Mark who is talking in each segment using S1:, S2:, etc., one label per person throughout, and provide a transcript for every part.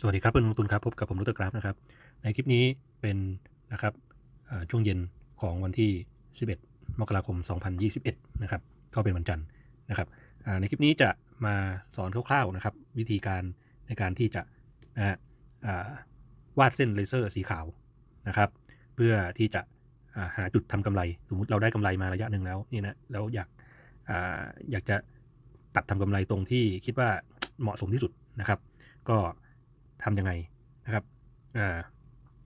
S1: สวัสดีครับเพื่อนลงทุนครับพบกับผมรุตเตอร์กราฟนะครับ ในคลิปนี้เป็นนะครับช่วงเย็นของวันที่ 11 มกราคม 2021 นะครับก็เป็นวันจันทร์นะครับในคลิปนี้จะมาสอนคร่าวๆนะครับ วิธีการในการที่จะนะฮะวาดเส้นเลเซอร์สีขาวนะครับ เพื่อที่จะาหาจุดทำกำไร สมมุติเราได้กำไรมาระยะหนึ่งแล้วนี่นะแล้วอยากออยากจะตัดทำกำไรตรงที่คิดว่าเหมาะสมที่สุดนะครับ ก็ ทำยังไงนะครับ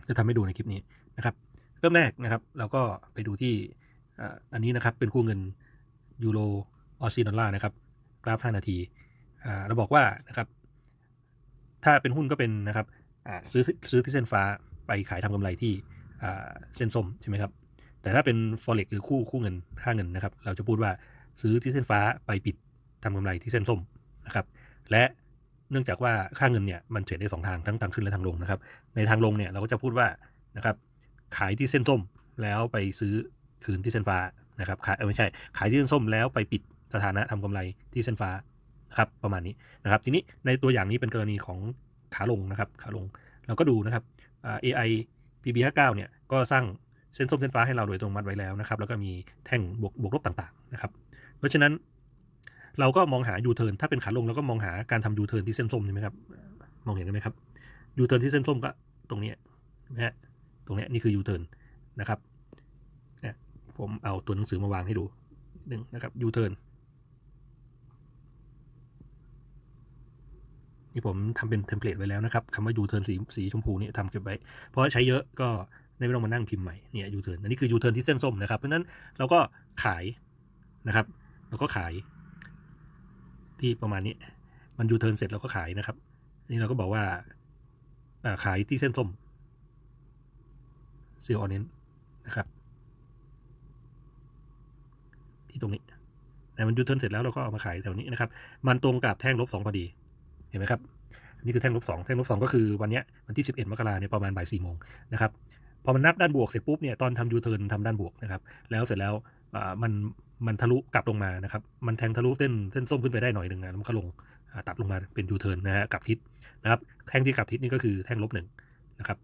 S1: จะทำให้ดูในคลิปนี้นะครับ เริ่มแรกนะครับ เราก็ไปดูที่อันนี้นะครับเป็นคู่เงินยูโรออสซิดอลลาร์นะครับ กราฟ 5 นาทีเราบอกว่านะครับ ถ้าเป็นหุ้นก็เป็นนะครับซื้อซื้อที่เส้นฟ้าไปขายทำกำไรที่เส้นส้มใช่ไหมครับ แต่ถ้าเป็น forex หรือคู่คู่เงินค่าเงินนะครับ เราจะพูดว่าซื้อที่เส้นฟ้าไปปิดทำกำไรที่เส้นส้มนะครับ และ เนื่องจากว่าค่าเงินเนี่ยมันเทรดได้สองทางทั้งทางขึ้นและทางลงนะครับ ในทางลงเนี่ยเราก็จะพูดว่านะครับขายที่เส้นส้มแล้วไปซื้อคืนที่เส้นฟ้านะครับขายไม่ใช่ ขายที่เส้นส้มแล้วไปปิดสถานะทำกำไรที่เส้นฟ้าครับประมาณนี้นะครับ ทีนี้ในตัวอย่างนี้เป็นกรณีของขาลงนะครับขาลงเราก็ดูนะครับ AI PB59 เนี่ยก็สร้างเส้นส้มเส้นฟ้าให้เราโดยตรงมัดไว้แล้วนะครับ แล้วก็มีแท่งบวกบวกลบต่างๆนะครับ เพราะฉะนั้น เราก็มองหายูเทิร์นถ้าเป็นขาลงเราก็มองหาการทำยูเทิร์นที่เส้นส้มใช่ไหมครับ มองเห็นกันไหมครับยูเทิร์นที่เส้นส้มก็ตรงนี้นะฮะตรงนี้นี่คือยูเทิร์นนะครับเนี่ยผมเอาตัวหนังสือมาวางให้ดูหนึ่งนะครับยูเทิร์นนี่ผมทำเป็นเทมเพลตไว้แล้วนะครับคำว่ายูเทิร์นสีสีชมพูนี่ทำเก็บไว้ เพราะใช้เยอะก็ไม่ต้องมานั่งพิมพ์ใหม่เนี่ยยูเทิร์นอันนี้คือยูเทิร์นที่เส้นส้มนะครับ เพราะนั้นเราก็ขายนะครับ เราก็ขาย ที่ประมาณนี้ มันยูเทิร์นเสร็จเราก็ขายนะครับ นี่เราก็บอกว่าขายที่เส้นส้มเซลล์ออเนนนะครับ ที่ตรงนี้แต่มันยูเทิร์นเสร็จแล้วเราก็เอามาขายแถวนี้นะครับ มันตรงกับแท่งลบสองพอดี เห็นไหมครับนี่คือแท่งลบสองแท่งลบสองก็คือวันนี้วันที่11มกราเนี่ยประมาณบ่ายสี่โมงนะครับพอมันนับด้านบวกเสร็จปุ๊บเนี่ยตอนทำยูเทิร์นทำด้านบวกนะครับ แล้วเสร็จแล้ว มันมันทะลุกลับลงมานะครับ มันแทงทะลุเส้นเส้นส้มขึ้นไปได้หน่อยหนึ่งนะแล้วมันก็ลงตัดลงมาเป็นยูเทิร์นนะฮะกลับทิศนะครับแท่งที่กลับทิศนี่ก็คือแท่งลบหนึ่งนะครับ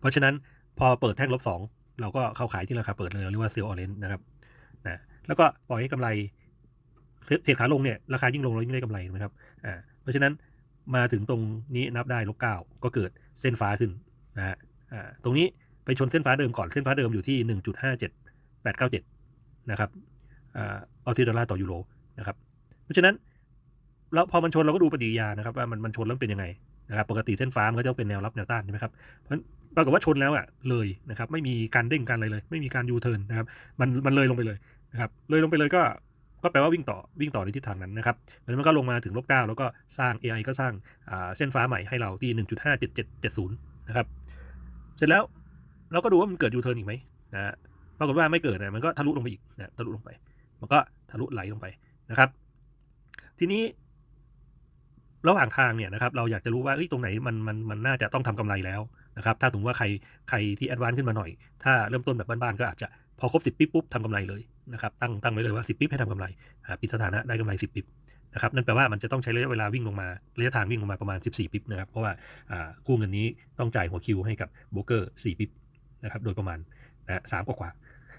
S1: เพราะฉะนั้นพอเปิดแท่งลบสองเราก็เข้าขายที่ราคาเปิดเลยเราเรียกว่าเซลล์ออเรนนะครับนะแล้วก็ปล่อยให้กำไรเทรดขาลงเนี่ยราคายิ่งลงเรายิ่งได้กำไรนะครับอ่าเพราะฉะนั้นมาถึงตรงนี้นับได้ลบเก้าก็เกิดเส้นฟ้าขึ้นนะฮะอ่าตรงนี้ไปชนเส้นฟ้าเดิมก่อนเส้นฟ้าเดิมอยู่ที่หนึ่งจุดห้าเจ็ดแปดเก้าเจ็ด นะครับออสเตรเลียดอลลาร์ต่อยูโรนะครับเพราะฉะนั้นแล้วพอมันชนเราก็ดูปฏิกิริยานะครับว่ามันมันชนแล้วเป็นยังไงนะครับปกติเส้นฟ้ามันก็จะเป็นแนวรับแนวต้านใช่ไหมครับเพราะฉะนั้นปรากฏว่าชนแล้วอะเลยนะครับไม่มีการเด้งการอะไรเลย ไม่มีการยูเทิร์นนะครับมันมันเลยลงไปเลยนะครับเลยลงไปเลยก็ก็แปลว่าวิ่งต่อวิ่งต่อในทิศทางนั้นนะครับเพราะนั้นมันก็ลงมาถึงลบเก้าแล้วก็สร้าง AI ก็สร้างเส้นฟ้าใหม่ให้เราที่1.57770นย์นะครับเสร็จแล้วเราก็ดูว่ามันเกิดยูเทิร์นอีกไหมนะ ปรากฏว่าไม่เกิดนะมันก็ทะลุลงไปอีกนะทะลุลงไป มันก็ทะลุไหลลงไปนะครับ ทีนี้ ระหว่างทางเนี่ยนะครับ เราอยากจะรู้ว่าเอ้ยตรงไหนมันมันมันน่าจะต้องทำกำไรแล้วนะครับ ถ้าถึงว่าใครใครที่แอดวานซ์ขึ้นมาหน่อย ถ้าเริ่มต้นแบบบ้านๆก็อาจจะพอครบสิบปิ๊บปุ๊บทำกำไรเลยนะครับ ตั้งตั้งไว้เลยว่าสิบปิ๊บให้ทำกำไรปิดสถานะได้กำไรสิบปิ๊บนะครับนั่นแปลว่ามันจะต้องใช้ระยะเวลาวิ่งลงมาระยะทางวิ่งลงมาประมาณ 14 ปิ๊บนะครับ เพราะว่าอ่าคู่เงินนี้ต้องจ่ายหัวคิวให้กับโบรกเกอร์ 4 ปิ๊บนะครับโดยประมาณนะสามกว่า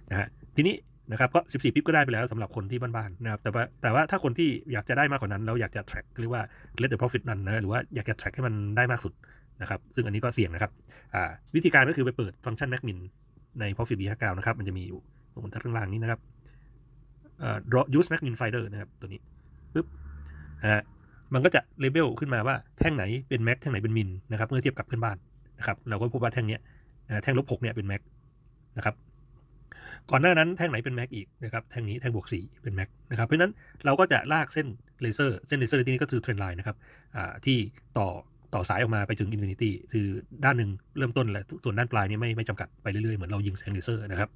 S1: นะฮะทีนี้นะครับก็ 14 ปิ๊บก็ได้ไปแล้วสำหรับคนที่บ้านๆนะครับแต่ว่าแต่ว่าถ้าคนที่อยากจะได้มากกว่านั้น แล้วอยากจะ track เรียกว่า let the profit run นนะหรือว่าอยากจะ track ให้มันได้มากสุดนะครับซึ่งอันนี้ก็เสี่ยงนะครับอ่าวิธีการก็คือไปเปิดฟังก์ชัน Macmin ใน profit B59 นะครับมันจะมีอยู่ตรงข้างล่างนี้นะครับเอ่อ use Macmin Finder นะครับตัวนี้ปึ๊บอ่ามันก็จะเลเบลขึ้นมาว่าแท่งไหนเป็น Mac แท่งไหนเป็น Min นะครับเมื่อเทียบกับเพื่อนบ้านนะครับเราก็พบว่าแท่งเนี้ยแท่งลบ6เนี่ยเป็น Mac นะครับ ก่อนหน้านั้นแท่งไหนเป็นแม็กอีกนะครับแท่งนี้แท่งบวก4เป็นแม็กนะครับเพราะฉะนั้นเราก็จะลากเส้นเลเซอร์เส้นเลเซอร์ที่นี้ก็คือเทรนไลน์นะครับที่ต่อต่อสายออกมาไปถึงอินฟินิตี้คือด้านหนึ่งเริ่มต้นแหละส่วนด้านปลายนี่ไม่ไม่จำกัดไปเรื่อยๆ เหมือนเรายิงแสงเลเซอร์นะครับ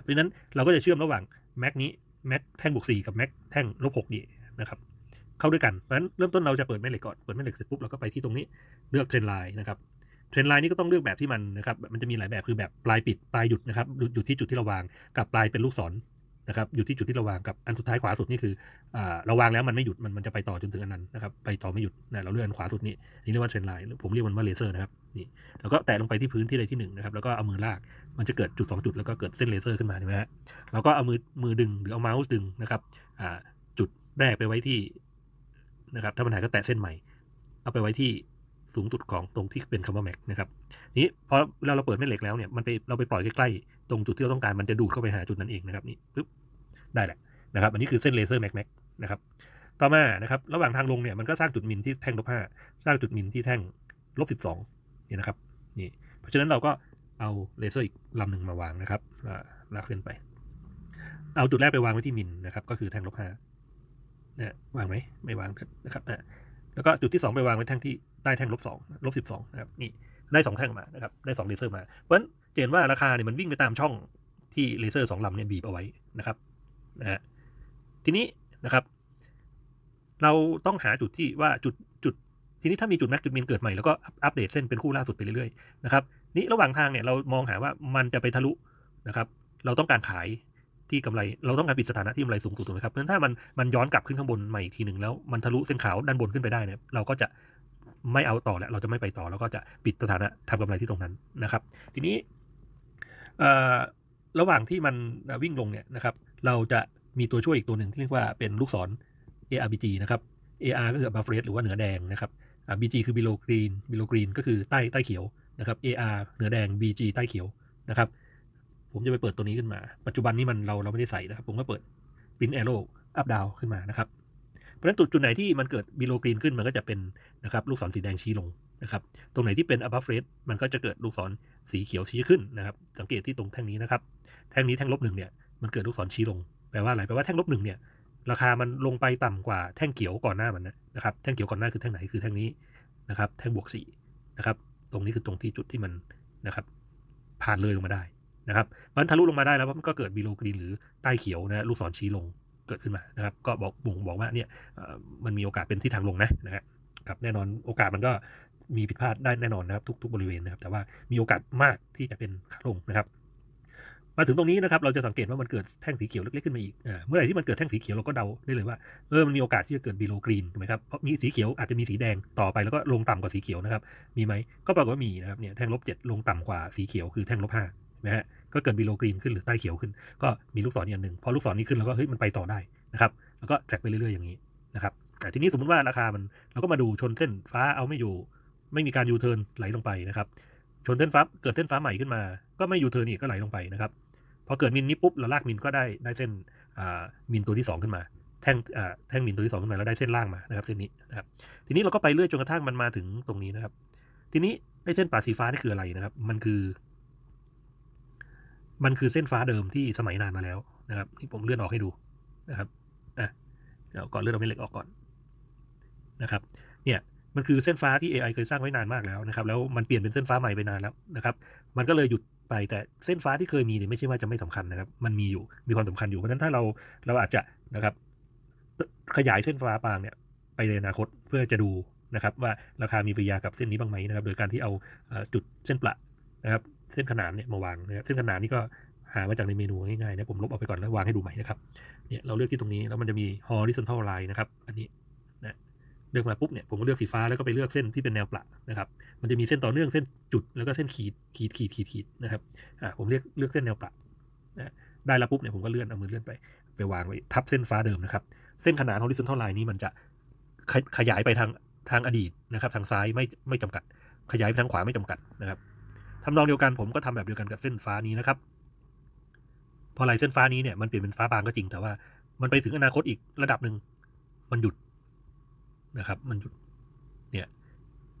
S1: เพราะฉะนั้นเราก็จะเชื่อมระหว่างแม็กนี้แม็กแท่งบวก4กับแม็กแท่งลบ6นี่นะครับเข้าด้วยกันเพราะฉะนั้นเริ่มต้นเราจะเปิดแม่เหล็กก่อนเปิดแม่เหล็กเสร็จปุ๊บเราก็ไปที่ตรงนี้เลือกเทรนไลน์นะครับ เทรนไลน์นี่ก็ต้องเลือกแบบที่มันนะครับ มันจะมีหลายแบบคือแบบปลายปิดปลายหยุดนะครับหยุดอยู่ที่จุดที่เราวางกับปลายเป็นลูกศรนะครับอยู่ที่จุดที่เราวางกับอันสุดท้ายขวาสุดนี่คือเราวางแล้วมันไม่หยุดมันมันจะไปต่อจนถึงอันนั้นนะครับไปต่อไม่หยุดนะเราเลื่อนขวาสุดนี่นี่เรียกว่าเทรนไลน์ผมเรียกมันว่าเลเซอร์นะครับนี่แล้วก็แตะลงไปที่พื้นที่ใดที่หนึ่งนะครับแล้วก็เอามือลากมันจะเกิดจุดสองจุดแล้วก็เกิดเส้นเลเซอร์ขึ้นมาใช่ไหมฮะเราก็เอามือมือดึงหรือเอาเมาส์ดึงนะครับจุดแรกไปไว้ที่นะครับถ้ามันหายก็แตะเส้นใหม่เอาไปไว้ที่ สูงสุดของตรงที่เป็นคำว่าแม็กนะครับนี้พอเวลาเราเปิดแม่เหล็กแล้วเนี่ยมันไปเราไปปล่อยใกล้ๆตรงจุดที่เราต้องการมันจะดูดเข้าไปหาจุดนั้นเองนะครับนี่ปึ๊บได้แหละนะครับ อันนี้คือเส้นเลเซอร์แม็กแม็กนะครับต่อมานะครับระหว่างทางลงเนี่ยมันก็สร้างจุดมินที่แท่งลบห้าสร้างจุดมินที่แท่งลบสิบสองนี่นะครับนี่เพราะฉะนั้นเราก็เอาเลเซอร์อีกลำหนึ่งมาวางนะครับลากเส้นไป เอาจุดแรกไปวางไว้ที่มินนะครับ ก็คือแท่งลบห้านะวางไหมไม่วางนะครับอ่า แล้วก็จุดที่สองไปวางไว้แท่งที่ใต้แท่งลบสองลบสิบสองนะครับนี่ได้สองแท่งมานะครับได้สองเลเซอร์มา เพราะฉะนั้นเห็นว่าราคาเนี่ยมันวิ่งไปตามช่องที่เลเซอร์สองลำเนี่ยบีบเอาไว้นะครับนะฮะทีนี้นะครับ เราต้องหาจุดที่ว่าจุดจุด ทีนี้ถ้ามีจุดแม็กจุดมินเกิดใหม่แล้วก็อัปเดตเส้นเป็นคู่ล่าสุดไปเรื่อยๆนะครับนี่ระหว่างทางเนี่ยเรามองหาว่ามันจะไปทะลุนะครับ เราต้องการขาย ที่กำไรเราต้องการปิดสถานะที่กำไรสูงสุดถูกไหมครับเพราะฉะนั้นถ้ามันมันย้อนกลับขึ้นข้างบนใหม่อีกทีหนึ่งแล้วมันทะลุเส้นขาวด้านบนขึ้นไปได้เนี่ยเราก็จะไม่เอาต่อแล้วเราจะไม่ไปต่อแล้วก็จะปิดสถานะทำกำไรที่ตรงนั้นนะครับ ทีนี้เอ่อระหว่างที่มันวิ่งลงเนี่ยนะครับ เราจะมีตัวช่วยอีกตัวหนึ่งที่เรียกว่าเป็นลูกศร ARBG นะครับ AR ก็คือ above red หรือว่าเหนือแดงนะครับ BG คือ below green below green ก็คือใต้ใต้เขียวนะครับ AR เหนือแดง BG ใต้เขียวนะครับ ผมจะไปเปิดตัวนี้ขึ้นมา ปัจจุบันนี้มันเราเราไม่ได้ใส่นะครับ ผมก็เปิด print arrow up down ขึ้นมานะครับ เพราะฉะนั้นจุดจุดไหนที่มันเกิด below green ขึ้นมันก็จะเป็นนะครับลูกศรสีแดงชี้ลงนะครับ ตรงไหนที่เป็น above red มันก็จะเกิดลูกศรสีเขียวชี้ขึ้นนะครับ สังเกตที่ตรงแท่งนี้นะครับ แท่งนี้แท่งลบหนึ่งเนี่ยมันเกิดลูกศรชี้ลง แปลว่าอะไร แปลว่าแท่งลบหนึ่งเนี่ยราคามันลงไปต่ำกว่าแท่งเขียวก่อนหน้ามันนะครับ แท่งเขียวก่อนหน้าคือแท่งไหนคือแท่งนี้นะครับ แท่งบวกสี่นะครับ ตรงนี้คือตรงที่จุดที่มันนะครับ ผ่านเลยลงมาได้ นะครับมันทะลุลงมาได้แล้วมันก็เกิดบีโลกรีนหรือใต้เขียวนะลูกศรชี้ลงเกิดขึ้นมานะครับ ก็บอกบ่งบอกว่าเนี่ยมันมีโอกาสเป็นที่ทางลงนะนะครับแน่นอนโอกาสมันก็มีผิดพลาดได้แน่นอนนะครับ ทุกทุกบริเวณนะครับ แต่ว่ามีโอกาสมากที่จะเป็นขาลงนะครับ มาถึงตรงนี้นะครับ เราจะสังเกตว่ามันเกิดแท่งสีเขียวเล็กๆขึ้นมาอีกเมื่อไหร่ที่มันเกิดแท่งสีเขียวเราก็เดาได้เลยว่าเออมันมีโอกาสที่จะเกิดบีโลกรีนถูกไหมครับเพราะมีสีเขียวอาจจะมีสีแดงต่อไปแล้วก็ลงต่ำกว่าสีเขียวนะครับ มีไหมก็ปรากฏว่ามีนะครับเนี่ยแท่งลบเจ็ดลงต่ำกว่าสีเขียวคือแท่งลบห้านะฮะ ก็เกิดบีโลกรีนขึ้นหรือใต้เขียวขึ้น ก็มีลูกศรอีกอันหนึ่งพอลูกศรนี้ขึ้นแล้วก็เฮ้ยมันไปต่อได้นะครับแล้วก็แทร็กไปเรื่อยๆอย่างนี้นะครับอ่ทีนี้สมมติว่าราคามันเราก็มาดูชนเส้นฟ้าเอาไม่อยู่ ไม่มีการยูเทิร์นไหลลงไปนะครับชนเส้นฟ้าเกิดเส้นฟ้าใหม่ขึ้นมา ก็ไม่ยูเทิร์นอีกก็ไหลลงไปนะครับพอเกิดมินนี้ปุ๊บเราลากมินก็ได้ได้เส้นอ่ามินตัวที่สองขึ้นมา แท่งอ่าแท่งมินตัวที่สองขึ้นมาแล้วได้เส้นล่างมานะครับเส้นนี้นะครับทีนี้เราก็ไปเรื่อยจนกระทั่งมันมาถึงตรงนี้นะครับ ทีนี้ไอ้เส้นป่าสีฟ้านี่คืออะไรนะครับ มันคือ มันคือเส้นฟ้าเดิมที่สมัยนานมาแล้วนะครับที่ผมเลื่อนออกให้ดูนะครับอะเดี๋ยวก่อนเลื่อนเอาเม็ดเหล็กออกก่อนนะครับ เนี่ยมันคือเส้นฟ้าที่ AI เคยสร้างไว้นานมากแล้วนะครับ แล้วมันเปลี่ยนเป็นเส้นฟ้าใหม่ไปนานแล้วนะครับ มันก็เลยหยุดไปแต่เส้นฟ้าที่เคยมีเนี่ยไม่ใช่ว่าจะไม่สำคัญนะครับ มันมีอยู่มีความสำคัญอยู่เพราะฉะนั้นถ้าเราเราอาจจะนะครับ ขยายเส้นฟ้าปางเนี่ยไปในอนาคตเพื่อจะดูนะครับ ว่าราคามีปริยากับเส้นนี้บ้างไหมนะครับ โดยการที่เอาจุดเส้นประนะครับ เส้นขนานเนี่ยมาวางนะครับเส้นขนานนี่ก็หามาจากในเมนูง่ายๆนะผมลบออกไปก่อนแล้ววางให้ดูใหม่นะครับเนี่ยเราเลือกที่ตรงนี้แล้วมันจะมี horizontal line นะครับ อันนี้นะเลือกมาปุ๊บเนี่ยผมก็เลือกสีฟ้าแล้วก็ไปเลือกเส้นที่เป็นแนวประนะครับ มันจะมีเส้นต่อเนื่องเส้นจุดแล้วก็เส้นขีดขีดขีดขีดขีดนะครับอ่าผมเลือกเลือกเส้นแนวประนะได้แล้วปุ๊บเนี่ยผมก็เลื่อนเอามือเลื่อนไปไปวางไว้ทับเส้นฟ้าเดิมนะครับ เส้นขนาน horizontal line นี้มันจะขยายไปทางทางอดีตนะครับ ทางซ้ายไม่ไม่จำกัด ขยายไปทางขวาไม่จำกัดนะครับ ทำนองเดียวกันผมก็ทำแบบเดียวกันกับเส้นฟ้านี้นะครับ พอลายเส้นฟ้านี้เนี่ยมันเปลี่ยนเป็นฟ้าบางก็จริง แต่ว่ามันไปถึงอนาคตอีกระดับหนึ่งมันหยุดนะครับ มันหยุดเนี่ย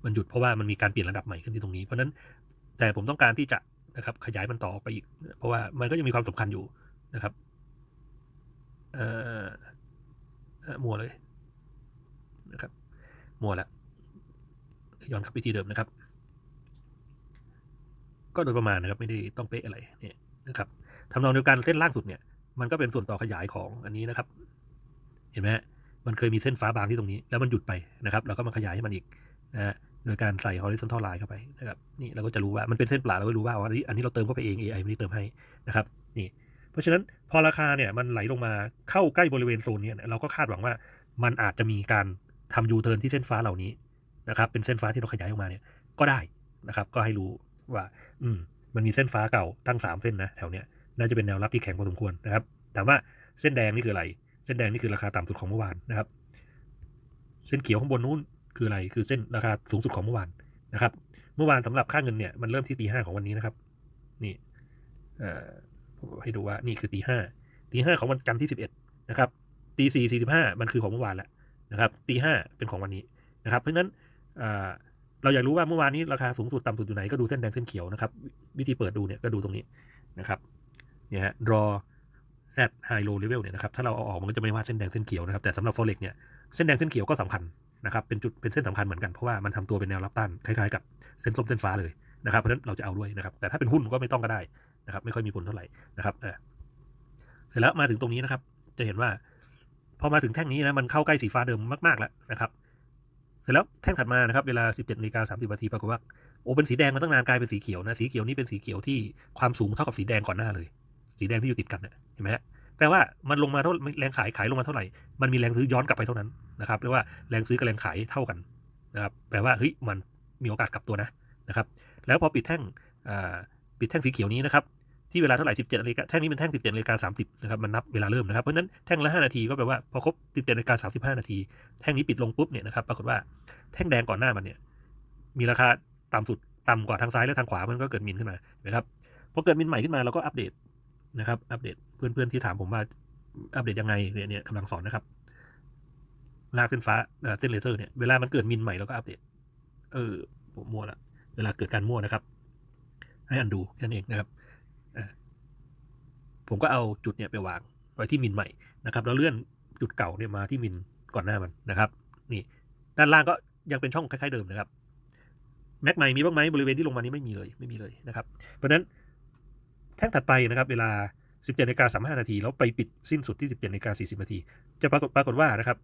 S1: มันหยุดเพราะว่ามันมีการเปลี่ยนระดับใหม่ขึ้นที่ตรงนี้ เพราะฉะนั้นแต่ผมต้องการที่จะนะครับ ขยายมันต่อไปอีก เพราะว่ามันก็ยังมีความสำคัญอยู่นะครับเอ่อเอ่อมัวเลยนะครับมัวแล้วย้อนกลับไปที่เดิมนะครับ ก็โดยประมาณนะครับ ไม่ได้ต้องเป๊ะอะไรเนี่ยนะครับทำนองเดียวกันเส้นล่างสุดเนี่ย มันก็เป็นส่วนต่อขยายของอันนี้นะครับ เห็นไหมมันเคยมีเส้นฟ้าบางที่ตรงนี้ แล้วมันหยุดไปนะครับเราก็มาขยายให้มันอีกนะฮะโดยการใส่ horizontal line เข้าไปนะครับนี่เราก็จะรู้ว่ามันเป็นเส้นเปล่าเราก็รู้ว่าอันนี้อันนี้เราเติมเข้าไปเอง AI ไม่ได้เติมให้นะครับนี่เพราะฉะนั้นพอราคาเนี่ยมันไหลลงมาเข้าใกล้บริเวณโซนนี้เราก็คาดหวังว่ามันอาจจะมีการทำยูเทิร์นที่เส้นฟ้าเหล่านี้นะครับเป็นเส้นฟ้าที่เราขยายออกมาเนี่ยก็ได้นะครับ ก็ให้รู้ ว่า อืม มันมีเส้นฟ้าเก่าตั้งสามเส้นนะแถวเนี้ยน่าจะเป็นแนวรับที่แข็งพอสมควรนะครับถามว่าเส้นแดงนี่คืออะไร เส้นแดงนี่คือราคาต่ำสุดของเมื่อวานนะครับ เส้นเขียวข้างบนนู้นคืออะไร คือเส้นราคาสูงสุดของเมื่อวานนะครับ เมื่อวานสำหรับค่าเงินเนี่ยมันเริ่มที่ตีห้าของวันนี้นะครับ นี่เอ่อให้ดูว่านี่คือตีห้าตีห้าของวันจันทร์ที่สิบเอ็ดนะครับตีสี่สี่สิบห้ามันคือของเมื่อวานแล้วนะครับตีห้าเป็นของวันนี้นะครับ เพราะฉะนั้น เราอยากรู้ว่าเมื่อวานนี้ราคาสูงสุดต่ำสุดอยู่ไหนก็ดูเส้นแดงเส้นเขียวนะครับ วิธีเปิดดูเนี่ยก็ดูตรงนี้นะครับเนี่ยฮะ draw z high low level เนี่ยนะครับถ้าเราเอาออกมันก็จะไม่วาดเส้นแดงเส้นเขียวนะครับแต่สำหรับ forex เนี่ยเส้นแดงเส้นเขียวก็สำคัญนะครับเป็นจุดเป็นเส้นสำคัญเหมือนกันเพราะว่ามันทำตัวเป็นแนวรับต้านคล้ายๆกับเส้นส้มเส้นฟ้าเลยนะครับเพราะฉะนั้นเราจะเอาด้วยนะครับ แต่ถ้าเป็นหุ้นก็ไม่ต้องก็ได้นะครับ ไม่ค่อยมีผลเท่าไหร่นะครับเออเสร็จแล้วมาถึงตรงนี้นะครับ จะเห็นว่า พอมาถึงแท่งนี้นะมันเข้าใกล้สีฟ้าเดิมมากๆแล้วนะครับเสร็จแล้วแท่งถัดมานะครับเวลา 17นาฬิกา30นาทีปรากฏว่าโอ้เป็นสีแดงมาตั้งนานกลายเป็นสีเขียวนะสีเขียวนี่เป็นสีเขียวที่ความสูงเท่ากับสีแดงก่อนหน้าเลย สีแดงที่อยู่ติดกันเนี่ยเห็นไหมฮะแปลว่ามันลงมาเท่าแรงขายขายลงมาเท่าไหร่ มันมีแรงซื้อย้อนกลับไปเท่านั้นนะครับเรียกว่าแรงซื้อกับแรงขายเท่ากันนะครับแปลว่าเฮ้ยมันมีโอกาสกลับตัวนะนะครับแล้วพอปิดแท่งปิดแท่งสีเขียวนี้นะครับ ที่เวลาเท่าไหร่17นาฬิกาแท่งนี้เป็นแท่ง17นาฬิกา30นะครับมันนับเวลาเริ่มนะครับเพราะฉะนั้นแท่งละ5นาทีก็แปลว่าพอครบ17นาฬิกา35นาทีแท่งนี้ปิดลงปุ๊บเนี่ยนะครับปรากฏว่าแท่งแดงก่อนหน้ามันเนี่ยมีราคาต่ำสุดต่ำกว่าทางซ้ายและทางขวามันก็เกิดมินขึ้นมานะครับพอเกิดมินใหม่ขึ้นมาเราก็อัปเดตนะครับอัปเดตเพื่อนๆที่ถามผมว่าอัปเดตยังไงเนี่ยเนี่ยกำลังสอนนะครับลากเส้นฟ้าเส้นเลเซอร์เนี่ยเวลามันเกิดมินใหม่เราก็อัปเดต เออผมมั่วละเวลาเกิดการมั่วนะครับ ให้อันดูแค่นั้นเองนะครับ ผมก็เอาจุดเนี่ยไปวางไว้ที่มินใหม่นะครับแล้วเลื่อนจุดเก่าเนี่ยมาที่มินก่อนหน้ามันนะครับนี่ด้านล่างก็ยังเป็นช่องคล้ายๆเดิมนะครับแม็กใหม่มีบ้างไหมบริเวณที่ลงมานี้ไม่มีเลยไม่มีเลยนะครับ เพราะฉะนั้นแท่งถัดไปนะครับเวลา 17นาฬิกา35 นาทีแล้วไปปิดสิ้นสุดที่ 17นาฬิกา40 นาที จะปรากฏปรากฏว่านะครับ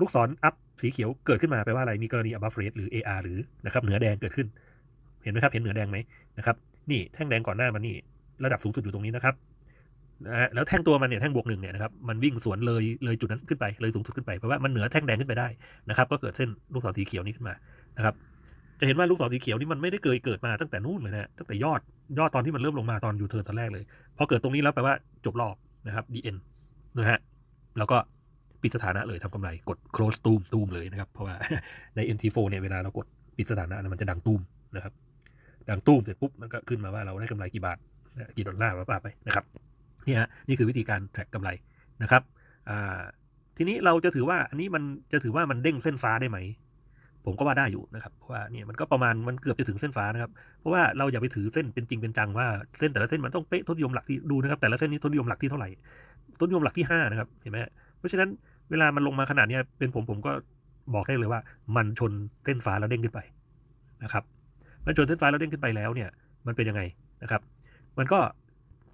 S1: ลูกศรอัพสีเขียวเกิดขึ้นมาแปลว่าอะไรมีกรณี above rate หรือ AR หรือนะครับเหนือแดงเกิดขึ้น เห็นไหมครับเห็นเหนือแดงไหมนะครับนี่แท่งแดงก่อนหน้ามันนี่ระดับสูงสุดอยู่ตรงนี้นะครับ แล้วแท่งตัวมันเนี่ยแท่งบวกหนึ่งเนี่ยนะครับมันวิ่งสวนเลยเลยจุดนั้นขึ้นไปเลยสูงสุดขึ้นไปเพราะว่ามันเหนือแท่งแดงขึ้นไปได้นะครับ ก็เกิดเส้นลูกศรสีเขียวนี้ขึ้นมานะครับ จะเห็นว่าลูกศรสีเขียวนี่มันไม่ได้เกิดเกิดมาตั้งแต่นู่นเลยนะตั้งแต่ยอดยอดตอนที่มันเริ่มลงมาตอนยูเทิร์นตอนแรกเลยพอเกิดตรงนี้แล้วแปลว่าจบรอบนะครับ DN นะฮะแล้วก็ปิดสถานะเลยทำกำไรกด close ตูมตูมเลยนะครับ เพราะว่าใน NT4 เนี่ยเวลาเรากดปิดสถานะมันจะดังตูมนะครับดังตูมเสร็จปุ๊บมันก็ขึ้นมาว่าเราได้กำไรกี่บาทกี่ดอลลาร์มาไปนะครับ นี่ฮะนี่คือวิธีการแทร็กกำไรนะครับทีนี้เราจะถือว่าอันนี้มันจะถือว่ามันเด้งเส้นฟ้าได้ไหม ผมก็ว่าได้อยู่นะครับเพราะว่าเนี่ยมันก็ประมาณมันเกือบจะถึงเส้นฟ้านะครับ เพราะว่าเราอย่าไปถือเส้นเป็นจริงเป็นจังว่าเส้นแต่ละเส้นมันต้องเป๊ะทศนิยมหลักที่ดูนะครับ แต่ละเส้นนี้ทศนิยมหลักที่เท่าไหร่ทศนิยมหลักที่ห้านะครับเห็นไหมเพราะฉะนั้นเวลามันลงมาขนาดนี้เป็นผมผมก็บอกได้เลยว่า มันชนเส้นฟ้าแล้วเด้งขึ้นไปนะครับมันชนเส้นฟ้าแล้วเด้งขึ้นไปแล้วเนี่ย มันเป็นยังไงนะครับ มันก็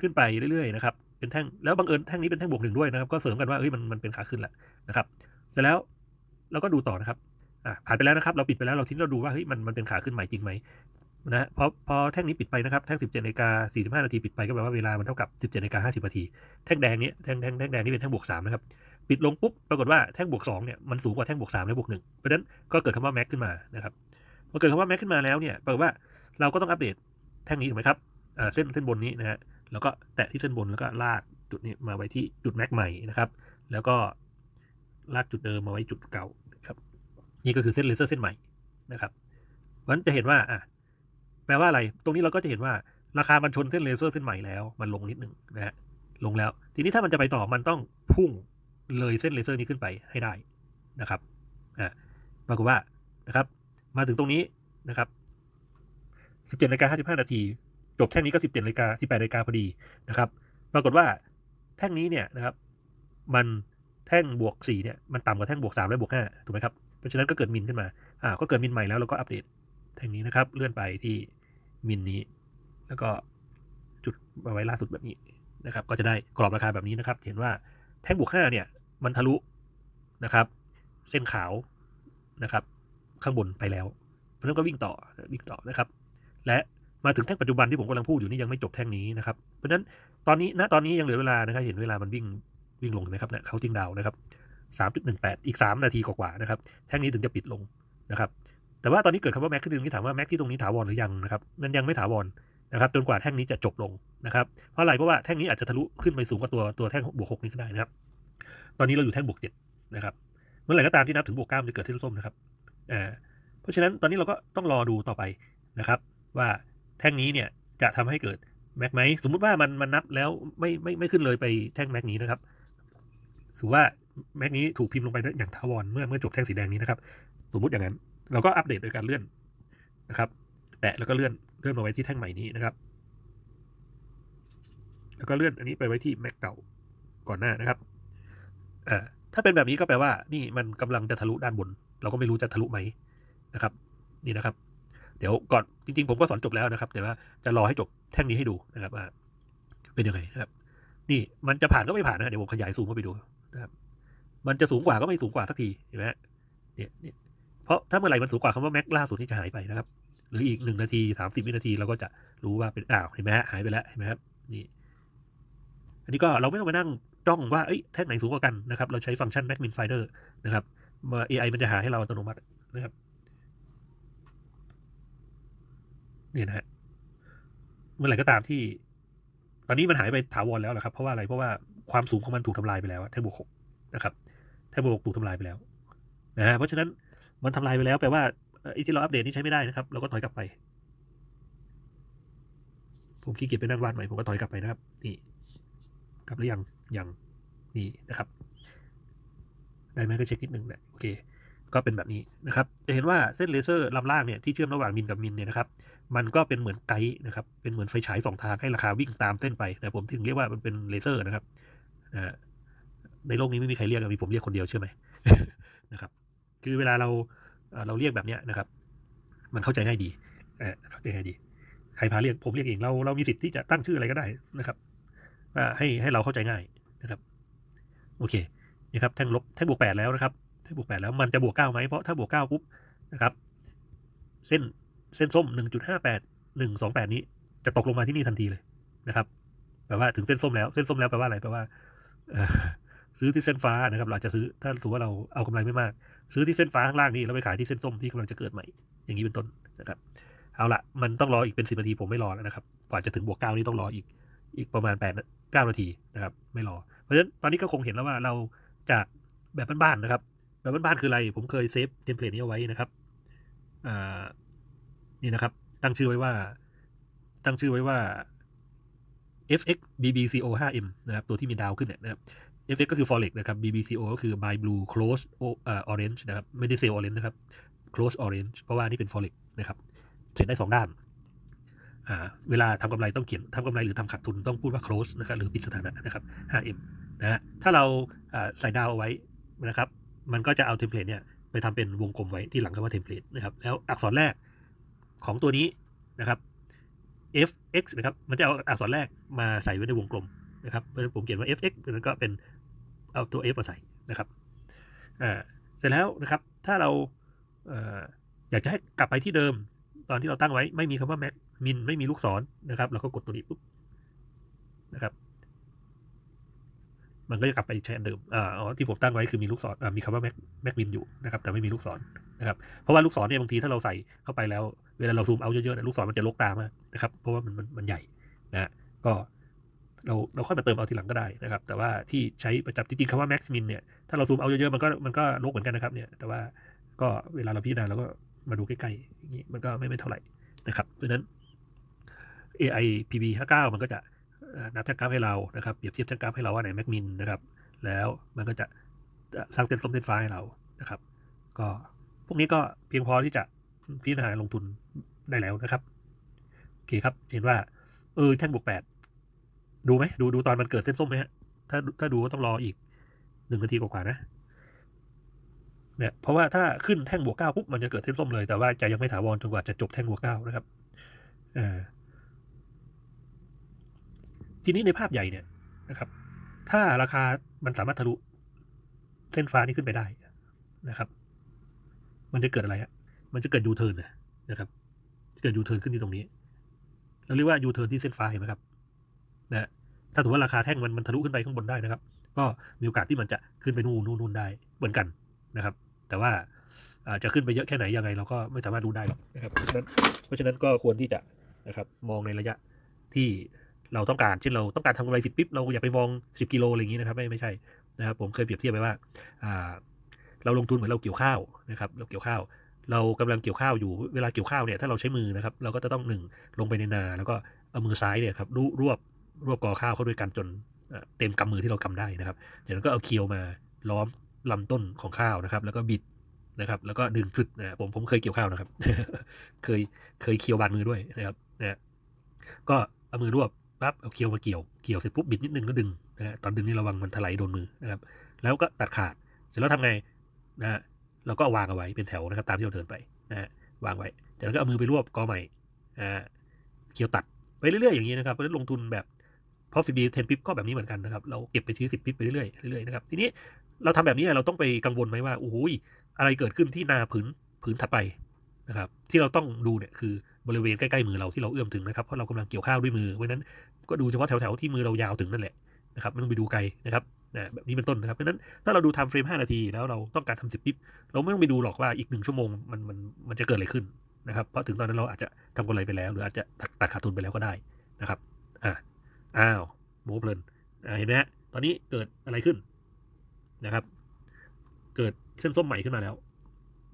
S1: ขึ้นไปเรื่อยๆนะครับเป็นแท่งแล้วบังเอิญแท่งนี้เป็นแท่งบวกหนึ่งด้วยนะครับ ก็เสริมกันว่าเฮ้ยมันมันเป็นขาขึ้นแหละนะครับ เสร็จแล้วเราก็ดูต่อนะครับอ่าผ่านไปแล้วนะครับ เราปิดไปแล้วเราทิ้งเราดูว่าเฮ้ยมันมันเป็นขาขึ้นใหม่จริงไหมนะพอพอแท่งนี้ปิดไปนะครับแท่ง 17นาฬิกา45 นาทีปิดไปก็แปลว่าเวลามันเท่ากับ 17นาฬิกา50 นาที แท่งแดงนี้แท่งแท่งแท่งแดงนี่เป็นแท่งบวก3นะครับปิดลงปุ๊บปรากฏว่าแท่งบวก2เนี่ยมันสูงกว่าแท่งบวก3และบวก1เพราะฉะนั้นก็เกิดคำว่าแม็กขึ้นมานะครับพอเกิดคำว่าแม็กขึ้นมาแล้วเนี่ยแปลว่าเราก็ต้องอัปเดตแท่งนี้ถูกไหมครับอ่าเส้นเส้นบนนี้นะฮะ แล้วก็แตะที่เส้นบนแล้วก็ลากจุดนี้มาไว้ที่จุดแม็กใหม่นะครับ แล้วก็ลากจุดเดิมมาไว้จุดเก่าครับ นี่ก็คือเส้นเลเซอร์เส้นใหม่นะครับเพราะฉะนั้นจะเห็นว่าอะแปลว่าอะไร ตรงนี้เราก็จะเห็นว่าราคามันชนเส้นเลเซอร์เส้นใหม่แล้ว มันลงนิดหนึ่งนะฮะลงแล้ว ทีนี้ถ้ามันจะไปต่อมันต้องพุ่งเลยเส้นเลเซอร์นี้ขึ้นไปให้ได้นะครับอะปรากฏว่านะครับ มาถึงตรงนี้นะครับ 17นาฬิกา55 นาที จบแท่งนี้ก็17นาฬิกา18นาฬิกาพอดีนะครับ ปรากฏว่าแท่งนี้เนี่ยนะครับ มันแท่งบวก4เนี่ยมันต่ำกว่าแท่งบวก3และบวก5ถูกไหมครับ เพราะฉะนั้นก็เกิดมินขึ้นมา อ่า ก็เกิดมินใหม่แล้วเราก็อัปเดตแท่งนี้นะครับ เลื่อนไปที่มินนี้ แล้วก็จุดมาไว้ล่าสุดแบบนี้นะครับ ก็จะได้กรอบราคาแบบนี้นะครับ เห็นว่าแท่งบวก5เนี่ย มันทะลุนะครับ เส้นขาวนะครับ ข้างบนไปแล้วเพราะนั้นก็วิ่งต่อวิ่งต่อนะครับ และ มาถึงแท่งปัจจุบันที่ผมกำลังพูดอยู่นี่ยังไม่จบแท่งนี้นะครับ เพราะฉะนั้นตอนนี้ณตอนนี้ยังเหลือเวลานะครับ เห็นเวลามันวิ่งวิ่งลงนไหมครับเนี่ยเขาทิ้งดาวนะครับสามจุดหนึ่งแปดอีกสามนาทีกว่าๆนะครับ แท่งนี้ถึงจะปิดลงนะครับ แต่ว่าตอนนี้เกิดคำว่าแม็กที่ตรงนี้ถามว่าแม็กที่ตรงนี้ถาวรหรือยังนะครับมันยังไม่ถาวรนะครับจนกว่าแท่งนี้จะจบลงนะครับ เพราะอะไรเพราะว่าแท่งนี้อาจจะทะลุขึ้นไปสูงกว่าตัวตัวแท่งบวกหกนี้ก็ได้นะครับ ตอนนี้เราอยู่แท่งบวกเจ็ดนะครับ เมื่อไหร่ก็ตามที่นับถึงบวกเก้ามันจะเกิดเส้นส้มนะครับอ่าเพราะฉะนั้นตอนนี้เราก็ต้องรอดูต่อไปนะครับ ว่า แท่งนี้เนี่ยจะทำให้เกิดแม็กไหมสมมุติว่ามันมันนับแล้วไม่ไม่ไม่ขึ้นเลยไปแท่งแม็กนี้นะครับสมมติว่าแม็กนี้ถูกพิมพ์ลงไปอย่างถาวรเมื่อเมื่อจบแท่งสีแดงนี้นะครับ สมมุติอย่างนั้น เราก็อัปเดตโดยการเลื่อนนะครับ แตะแล้วก็เลื่อนเลื่อนมาไว้ที่แท่งใหม่นี้นะครับ แล้วก็เลื่อนอันนี้ไปไว้ที่แม็กเก่าก่อนหน้านะครับอ่าถ้าเป็นแบบนี้ก็แปลว่า นี่มันกำลังจะทะลุด้านบน เราก็ไม่รู้จะทะลุไหมนะครับ นี่นะครับ เดี๋ยวก่อนจริงๆ ผมก็สอนจบแล้วนะครับ แต่ว่าจะรอให้จบแท่งนี้ให้ดูนะครับว่าเป็นยังไงนะครับ นี่มันจะผ่านก็ไม่ผ่านนะเดี๋ยวผมขยายซูมเข้าไปดูนะครับ มันจะสูงกว่าก็ไม่สูงกว่าสักทีเห็นไหมเนี่ยเนี่ยเพราะถ้าเมื่อไหร่มันสูงกว่าคำว่าแม็กล่าสุดนี่จะหายไปนะครับ หรืออีกหนึ่งนาทีสามสิบวินาทีเราก็จะรู้ว่าเป็นอ้าวเห็นไหมฮะหายไปแล้วเห็นไหมครับนี่ อันนี้ก็เราไม่ต้องมานั่งจ้องว่าเอ้ยแท่งไหนสูงกว่ากันนะครับ เราใช้ฟังก์ชัน Mac Min Finder นะครับมา AI มันจะหาให้เราอัตโนมัตินะครับ เนี่ยนะฮะเมื่อไหร่ก็ตามที่ ตอนนี้มันหายไปถาวรแล้วแหละครับ เพราะว่าอะไรเพราะว่าความสูงของมันถูกทำลายไปแล้วอะแท่งบวกหกนะครับแท่งบวกหกถูกทำลายไปแล้วนะฮะเพราะฉะนั้นมันทำลายไปแล้วแปลว่าอ่อไอ้ที่เราอัปเดตนี่ใช้ไม่ได้นะครับ เราก็ถอยกลับไป ผมขี้เกียจไปนั่งวาดใหม่ผมก็ถอยกลับไปนะครับ นี่กลับหรือยังยังนี่นะครับ ได้ไหมก็เช็คนิดนึงแหละโอเค ก็เป็นแบบนี้นะครับ จะเห็นว่าเส้นเลเซอร์ลำล่างเนี่ยที่เชื่อมระหว่างมินกับมินเนี่ยนะครับ มันก็เป็นเหมือนไกด์นะครับ เป็นเหมือนไฟฉายสองทางให้ราคาวิ่งตามเส้นไปนะผมถึงเรียกว่ามันเป็นเลเซอร์นะครับในโลกนี้ไม่มีใครเรียกมีผมเรียกคนเดียวใช่ไหมนะครับ คือเวลาเราเราเรียกแบบเนี้ยนะครับ มันเข้าใจง่ายดีเออเข้าใจง่ายดี ใครพาเรียกผมเรียกเองเราเรามีสิทธิ์ที่จะตั้งชื่ออะไรก็ได้นะครับว่าให้ให้เราเข้าใจง่ายนะครับ โอเคนี่ครับแท่งลบแท่งบวกแปดแล้วนะครับแท่งบวกแปดแล้วมันจะบวกเก้าไหมเพราะถ้าบวกเก้าปุ๊บนะครับ เส้น เส้นส้มหนึ่งจุดห้าแปดหนึ่งสองแปดนี้ จะตกลงมาที่นี่ทันทีเลยนะครับแปลว่าถึงเส้นส้มแล้วเส้นส้มแล้วแปลว่าอะไรแปลว่าซื้อที่เส้นฟ้านะครับเราจะซื้อถ้าสมมติว่าเราเอากำไรไม่มาก ซื้อที่เส้นฟ้าข้างล่างนี้แล้วไปขายที่เส้นส้มที่กำลังจะเกิดใหม่ อย่างนี้เป็นต้นนะครับ เอาละมันต้องรออีกเป็นสิบนาทีผมไม่รอแล้วนะครับ กว่าจะถึงบวกเก้านี่ต้องรออีกอีกประมาณแปดเก้านาทีนะครับ ไม่รอ เพราะฉะนั้นตอนนี้ก็คงเห็นแล้วว่าเราจากแบบบ้านๆนะครับ แบบบ้านๆคืออะไร ผมเคยเซฟเทมเพลตนี้เอาไว้นะครับอ่า นี่นะครับ ตั้งชื่อไว้ว่า ตั้งชื่อไว้ว่า fx bbco 5m นะครับ ตัวที่มีดาวขึ้นเนี่ยนะครับ fx ก็คือ forex นะครับ bbco ก็คือ buy blue close orange นะครับ ไม่ได้ sell orange นะครับ close orange เพราะว่านี่เป็น forex นะครับเทรดได้สองด้าน อ่า เวลาทำกำไรต้องเขียนทำกำไรหรือทำขาดทุนต้องพูดว่า close นะครับ หรือปิดสถานะนะครับ 5m นะฮะถ้าเราอ่าใส่ดาวเอาไว้นะครับ มันก็จะเอาเทมเพลตเนี่ยไปทำเป็นวงกลมไว้ที่หลังคำว่าเทมเพลตนะครับ แล้วอักษรแรก ของตัวนี้นะครับ fx นะครับ มันจะเอาอักษรแรกมาใส่ไว้ในวงกลมนะครับ เพราะฉะนั้นผมเขียนว่า fx นั้นก็เป็นเอาตัว f มาใส่นะครับอ่าเสร็จแล้วนะครับ ถ้าเราเอออยากจะให้กลับไปที่เดิม ตอนที่เราตั้งไว้ไม่มีคำว่า max min ไม่มีลูกศรนะครับ เราก็กดตัวนี้ปุ๊บนะครับ มันก็จะกลับไปใช้อันเดิมอ่าอ๋อที่ผมตั้งไว้คือมีลูกศรอ่ามีคำว่า max max min อยู่นะครับ แต่ไม่มีลูกศรนะครับ เพราะว่าลูกศรเนี่ยบางทีถ้าเราใส่เข้าไปแล้ว เวลาเราซูมเอาเยอะๆเนี่ยลูกศรมันจะลกตามานะครับ เพราะว่ามันมันมันใหญ่นะก็เราเราค่อยมาเติมเอาทีหลังก็ได้นะครับ แต่ว่าที่ใช้ประจำจริงๆคำว่า max min เนี่ยถ้าเราซูมเอาเยอะๆมันก็มันก็ลกเหมือนกันนะครับเนี่ยแต่ว่าก็เวลาเราพิจารณาเราก็มาดูใกล้ๆอย่างนี้มันก็ไม่ไม่เท่าไหร่นะครับเพราะฉะนั้น AI PB 59มันก็จะ นับแท่งกราฟให้เรานะครับเปรียบเทียบแท่งกราฟให้เราว่าไหน max min นนะครับ แล้วมันก็จะสร้างเต้นส้มเต้นฟ้าให้เรานะครับ ก็พวกนี้ก็เพียงพอที่จะพิจารณาลงทุนได้แล้วนะครับโอเคครับ เห็นว่า เออแท่งบวกแปดดูไหมดูดูตอนมันเกิดเส้นส้มไหมฮะถ้าถ้าดูก็ต้องรออีกหนึ่งนาทีกว่าๆนะเนี่ยเพราะว่าถ้าขึ้นแท่งบวกเก้าปุ๊บมันจะเกิดเส้นส้มเลยแต่ว่าจะยังไม่ถาวรจนกว่าจะจบแท่งบวกเก้านะครับ เออ ทีนี้ในภาพใหญ่เนี่ยนะครับ ถ้าราคามันสามารถทะลุเส้นฟ้านี้ขึ้นไปได้นะครับ มันจะเกิดอะไรฮะมันจะเกิดยูเทิร์นนะครับเกิดยูเทิร์นขึ้นที่ตรงนี้เราเรียกว่ายูเทิร์นที่เส้นฟ้าเห็นไหมครับนะถ้าถือว่าราคาแท่งมันมันทะลุขึ้นไปข้างบนได้นะครับ ก็มีโอกาสที่มันจะขึ้นไปนู่นนู่นนู่นได้เหมือนกันนะครับ แต่ว่าอาจจะขึ้นไปเยอะแค่ไหนยังไงเราก็ไม่สามารถรู้ได้หรอกนะครับเพราะฉะนั้นเพราะฉะนั้นก็ควรที่จะนะครับมองในระยะที่ เราต้องการเช่นเราต้องการทำกำไรสิบปิ๊บเราอย่าไปมองสิบกิโลอะไรอย่างนี้นะครับไม่ไม่ใช่นะครับผมเคยเปรียบเทียบไปว่าอ่าเราลงทุนเหมือนเราเกี่ยวข้าวนะครับเราเกี่ยวข้าวเรากำลังเกี่ยวข้าวอยู่เวลาเกี่ยวข้าวเนี่ยถ้าเราใช้มือนะครับเราก็จะต้องหนึ่งลงไปในนา แล้วก็เอามือซ้ายเนี่ยครับรวรวบรวบกอข้าวเข้าด้วยกันจนเต็มกำมือที่เรากำได้นะครับเดี๋ยวก็เอาเคียวมาล้อมลำต้นของข้าวนะครับ แล้วก็บิดนะครับ แล้วก็ดึงขึ้นนะผมผมเคยเกี่ยวข้าวนะครับ เคยเคยเคียวบานมือด้วยนะครับนะก็เอามือรวบ ปั๊บเอาเคียวมาเกี่ยวเกี่ยวเสร็จปุ๊บบิดนิดนึงก็ดึงนะฮะตอนดึงนี่ระวังมันถลายโดนมือนะครับ แล้วก็ตัดขาดเสร็จแล้วทำไงนะฮะเราก็วางเอาไว้เป็นแถวนะครับ ตามที่เราเดินไปนะฮะวางไว้จากนั้นก็เอามือไปรวบกอใหม่อ่าเคียวตัดไปเรื่อยๆอย่างนี้นะครับเพราะฉะนั้นลงทุนแบบพอฟิบีเทนปิปก็แบบนี้เหมือนกันนะครับ เราเก็บไปทีสิบปิปไปเรื่อยๆเรื่อยๆนะครับทีนี้เราทำแบบนี้เราต้องไปกังวลไหมว่าโอ้โหอะไรเกิดขึ้นที่นาผืนผืนถัดไปนะครับ ที่เราต้องดูเนี่ยคือ บริเวณใกล้ๆมือเราที่เราเอื้อมถึงนะครับเพราะเรากำลังเกี่ยวข้าวด้วยมือเพราะฉะนั้นก็ดูเฉพาะแถวๆที่มือเรายาวถึงนั่นแหละนะครับไม่ต้องไปดูไกลนะครับแบบนี้เป็นต้นนะครับเพราะฉะนั้นถ้าเราดูทม์เฟรม 5 นาทีแล้วเราต้องการทำสิบปิ๊บเราไม่ต้องไปดูหรอกว่าอีกหนึ่งชั่วโมงมันมันมันจะเกิดอะไรขึ้นนะครับเพราะถึงตอนนั้นเราอาจจะทำกำไรไปแล้ว หรืออาจจะตัดตัดขาดทุนไปแล้วก็ได้นะครับอ่าอ้าวโมเพลินอ่าเห็นไหมฮะตอนนี้เกิดอะไรขึ้นนะครับ เกิดเส้นส้มใหม่ขึ้นมาแล้ว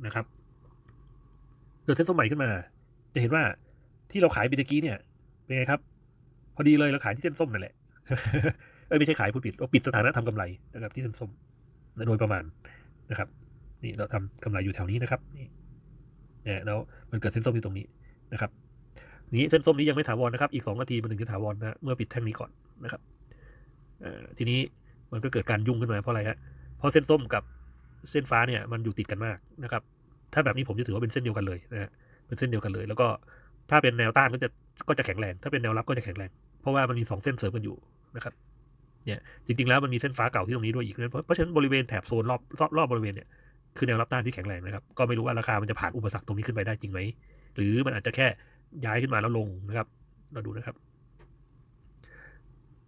S1: นะครับ เกิดเส้นส้มใหม่ขึ้นมา จะเห็นว่าที่เราขายไปตะกี้เนี่ย เป็นไงครับ พอดีเลยเราขายที่เส้นส้มนั่นแหละเอ้ไม่ใช่ขายผู้ปิดเราปิดสถานะทำกำไรนะครับที่เส้นส้มโดยประมาณนะครับ นี่เราทำกำไรอยู่แถวนี้นะครับนี่เนี่ยแล้วมันเกิดเส้นส้มอยู่ตรงนี้นะครับนี้เส้นส้มนี้ยังไม่ถาวรนะครับ อีกสองนาทีมันถึงจะถาวรนะเมื่อปิดแท่งนี้ก่อนนะครับทีนี้มันก็เกิดการยุ่งขึ้นมาเพราะอะไรฮะเพราะเส้นส้มกับเส้นฟ้าเนี่ยมันอยู่ติดกันมากนะครับ ถ้าแบบนี้ผมจะถือว่าเป็นเส้นเดียวกันเลยนะฮะ เป็นเส้นเดียวกันเลย แล้วก็ถ้าเป็นแนวต้านก็จะก็จะแข็งแรง ถ้าเป็นแนวรับก็จะแข็งแรง เพราะว่ามันมีสองเส้นเสริมกันอยู่นะครับเนี่ยจริงๆแล้วมันมีเส้นฟ้าเก่าที่ตรงนี้ด้วยอีกเพราะเพราะฉะนั้นบริเวณแถบโซนรอบรอบรอบบริเวณเนี่ยคือแนวรับต้านที่แข็งแรงนะครับ ก็ไม่รู้ว่าราคามันจะผ่านอุปสรรคตรงนี้ขึ้นไปได้จริงไหม หรือมันอาจจะแค่ย้ายขึ้นมาแล้วลงนะครับ เราดูนะครับ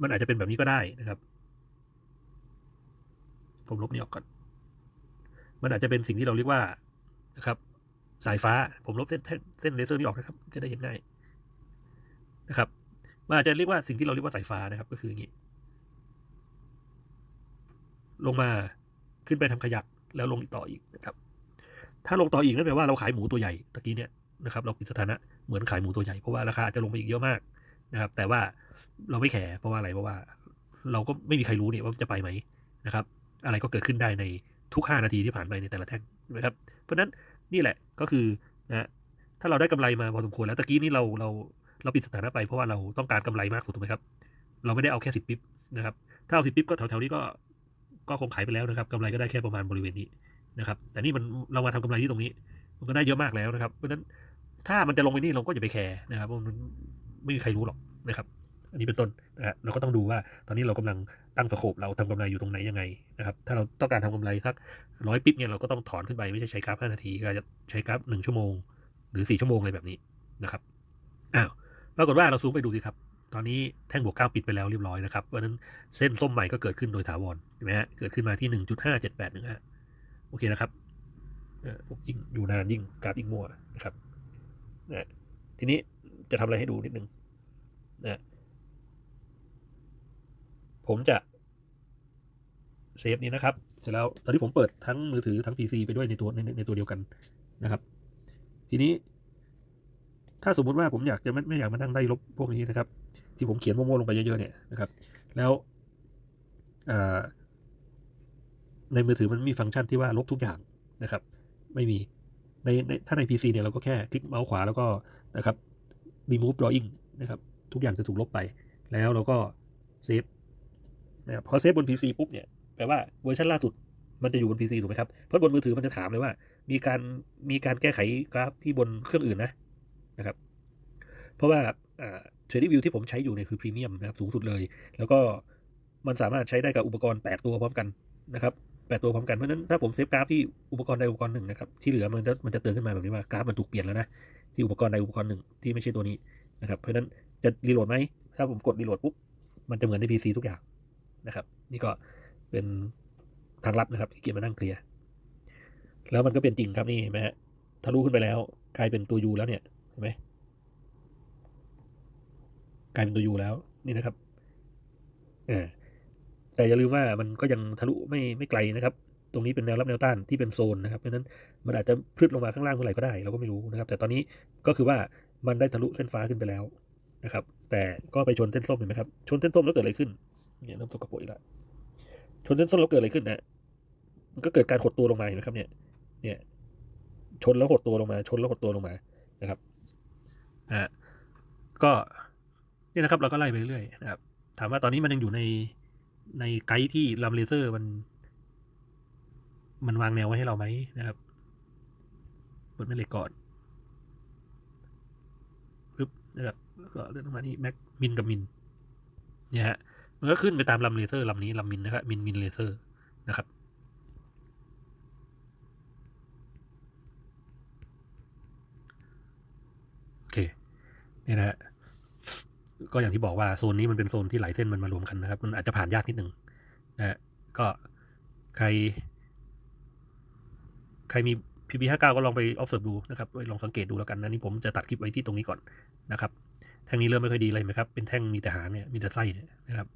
S1: มันอาจจะเป็นแบบนี้ก็ได้นะครับ ผมลบนี้ออกก่อน มันอาจจะเป็นสิ่งที่เราเรียกว่านะครับ สายฟ้า ผมลบเส้นเส้นเลเซอร์นี้ออกนะครับ จะได้เห็นง่ายนะครับมันอาจจะเรียกว่าสิ่งที่เราเรียกว่าสายฟ้านะครับ ก็คืออย่างนี้ ลงมาขึ้นไปทำขยักแล้วลงต่ออีกนะครับ ถ้าลงต่ออีกนั่นแปลว่าเราขายหมูตัวใหญ่ตะกี้เนี่ยนะครับ เราปิดสถานะเหมือนขายหมูตัวใหญ่เพราะว่าราคาจะลงไปอีกเยอะมากนะครับ แต่ว่าเราไม่แคร์เพราะว่าอะไรเพราะว่า เราก็ไม่มีใครรู้เนี่ยว่าจะไปไหมนะครับ อะไรก็เกิดขึ้นได้ในทุก 5 นาทีที่ผ่านไปในแต่ละแท่งนะครับ เพราะฉะนั้น นี่แหละก็คือนะถ้าเราได้กำไรมาพอสมควรแล้วตะกี้นี่เราเราเราปิดสถานะไปเพราะว่าเราต้องการกำไรมากสุดถูกไหมครับ เราไม่ได้เอาแค่สิบปิ๊บนะครับ ถ้าเอาสิบปิ๊บก็แถวๆนี้ก็ก็คงขายไปแล้วนะครับกำไรก็ได้แค่ประมาณบริเวณนี้นะครับ แต่นี่มันเรามาทำกำไรที่ตรงนี้ มันก็ได้เยอะมากแล้วนะครับ เพราะฉะนั้นถ้ามันจะลงไปนี่เราก็อย่าไปแคร์นะครับมันไม่มีใครรู้หรอกนะครับ อันนี้เป็นต้นนะฮะเราก็ต้องดูว่าตอนนี้เรากำลัง ตั้งสโคปเราทำกำไรอยู่ตรงไหนยังไงนะครับถ้าเราต้องการทำกำไรสักร้อยปิ๊บเนี่ยเราก็ต้องถอนขึ้นไปไม่ใช่ใช้กราฟห้านาทีก็จะใช้กราฟหนึ่งชั่วโมง หรือสี่ชั่วโมงอะไรแบบนี้นะครับอ้าวปรากฏว่าเราซูมไปดูสิครับ ตอนนี้แท่งบวกเก้าปิดไปแล้วเรียบร้อยนะครับเพราะนั้นเส้นส้มใหม่ก็เกิดขึ้นโดยถาวรเห็นไหมฮะเกิดขึ้นมาที่หนึ่งจุดห้าเจ็ดแปดหนึ่งฮะโอเคนะครับยิ่งอยู่นานยิ่งกราฟยิ่งมั่วนะครับนะทีนี้จะทำอะไรให้ดูนิดนึงนะ ผมจะเซฟนี้นะครับ เสร็จแล้วตอนนี้ผมเปิดทั้งมือถือทั้ง PC ไปด้วยในตัวในในตัวเดียวกันนะครับ ทีนี้ ถ้าสมมุติว่าผมอยากจะไม่ไม่อยากมานั่งไล่ลบพวกนี้นะครับ ที่ผมเขียนโม่ๆลงไปเยอะๆเนี่ยนะครับ แล้วในมือถือมันมีฟังก์ชันที่ว่าลบทุกอย่างนะครับ ไม่มีในในถ้าใน PC เนี่ยเราก็แค่คลิกเมาส์ขวาแล้วก็นะครับ remove drawing นะครับ ทุกอย่างจะถูกลบไป แล้วเราก็เซฟ นะครับพอเซฟบน PC ปุ๊บเนี่ยแปลว่าเวอร์ชันล่าสุดมันจะอยู่บน PC ถูกไหมครับ เพราะบนมือถือมันจะถามเลยว่า มีการมีการแก้ไขกราฟที่บนเครื่องอื่นนะนะครับ เพราะว่าเทรดดิ้งวิวที่ผมใช้อยู่เนี่ยคือพรีเมียมนะครับสูงสุดเลย แล้วก็มันสามารถใช้ได้กับอุปกรณ์ 8 ตัวพร้อมกันนะครับแปดตัวพร้อมกันเพราะนั้นถ้าผมเซฟกราฟที่อุปกรณ์ใดอุปกรณ์หนึ่งนะครับที่เหลือมันจะมันจะเตือนขึ้นมาแบบนี้ว่ากราฟมันถูกเปลี่ยนแล้วนะที่อุปกรณ์ใดอุปกรณ์หนึ่งที่ไม่ใช่ตัวนี้นะครับเพราะฉะนั้นจะรีโหลดไหมถ้าผมกดรีโหลดปุ๊บมันจะเหมือนใน PC ทุกอย่าง นะครับ นี่ก็เป็นทางลับนะครับที่เกียรมานั่งเคลียร์แล้วมันก็เป็นจริงครับนี่เห็นไหมฮะทะลุขึ้นไปแล้ว กลายเป็นตัวยูแล้วเนี่ยเห็นไหมกลายเป็นตัวยูแล้วนี่นะครับเออแต่อย่าลืมว่ามันก็ยังทะลุไม่ไม่ไกลนะครับ ตรงนี้เป็นแนวรับแนวต้านที่เป็นโซนนะครับเพราะฉะนั้นมันอาจจะพลึดลงมาข้างล่างเมื่อไหร่ก็ได้เราก็ไม่รู้นะครับ แต่ตอนนี้ก็คือว่ามันได้ทะลุเส้นฟ้าขึ้นไปแล้วนะครับ แต่ก็ไปชนเส้นส้มเห็นไหมครับชนเส้นส้มแล้วเกิดอะไรขึ้น เนี่ยเริ่มสกปรกอีกแล้วชนเส้นส้มแล้วเกิดอะไรขึ้นนะมันก็เกิดการหดตัวลงมาเห็นไหมครับ เนี่ย เนี่ยชนแล้วหดตัวลงมา ชนแล้วหดตัวลงมานะครับอ่าก็เนี่ยนะครับ เราก็ไล่ไปเรื่อยๆนะครับ ถามว่าตอนนี้มันยังอยู่ในในไกด์ที่ลำเลเซอร์มัน มันวางแนวไว้ให้เราไหมนะครับกดแม่เหล็กก่อนปึ๊บนะครับแล้วก็เลื่อนลงมานี่แม็กมินกับมินเนี่ยฮะ มันก็ขึ้นไปตามลำเลเซอร์ลำนี้ลำมินนะครับมินมินเลเซอร์นะครับโอเคเนี่ยนะฮะก็อย่างที่บอกว่าโซนนี้มันเป็นโซนที่หลายเส้นมันมารวมกันนะครับ มันอาจจะผ่านยากนิดหนึ่งนะฮะก็ใคร ใครมี PP 5 9 ก็ลองไป observe ดูนะครับไปลองสังเกตดูแล้วกันนะนี่ผมจะตัดคลิปไว้ที่ตรงนี้ก่อนนะครับ แท่งนี้เริ่มไม่ค่อยดีเลยไหมครับ เป็นแท่งมีแต่หางเนี่ย มีแต่ไส้เนี่ยนะครับ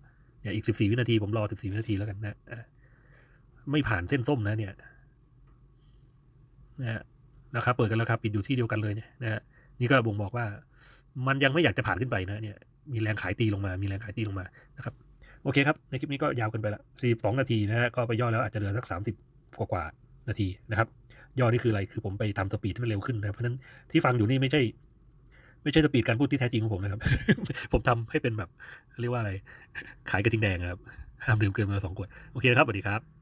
S1: เนี่ยอีก14วินาทีผมรอ14วินาทีแล้วกันนะไม่ผ่านเส้นส้มนะ เนี่ยนะฮะราคาเปิดกันราคาปิดอยู่ที่เดียวกันเลยเนี่ยนะฮะนี่ก็บ่งบอกว่า มันยังไม่อยากจะผ่านขึ้นไปนะเนี่ย มีแรงขายตีลงมา มีแรงขายตีลงมานะครับ โอเคครับ ในคลิปนี้ก็ยาวกันไปละ42นาทีนะฮะก็ไปย่อแล้วอาจจะเหลือสัก30กว่ากว่านาทีนะครับ ย่อนี่คืออะไรคือผมไปทำสปีดให้มันเร็วขึ้นนะเพราะฉะนั้นที่ฟังอยู่นี่ไม่ใช่ ไม่ใช่สปีดการพูดที่แท้จริงของผมนะครับ ผมทำให้เป็นแบบ เรียกว่าอะไร ขายกระทิงแดงครับ ห้ามดื่มเกินมาสองขวด โอเคนะครับสวัสดีครับ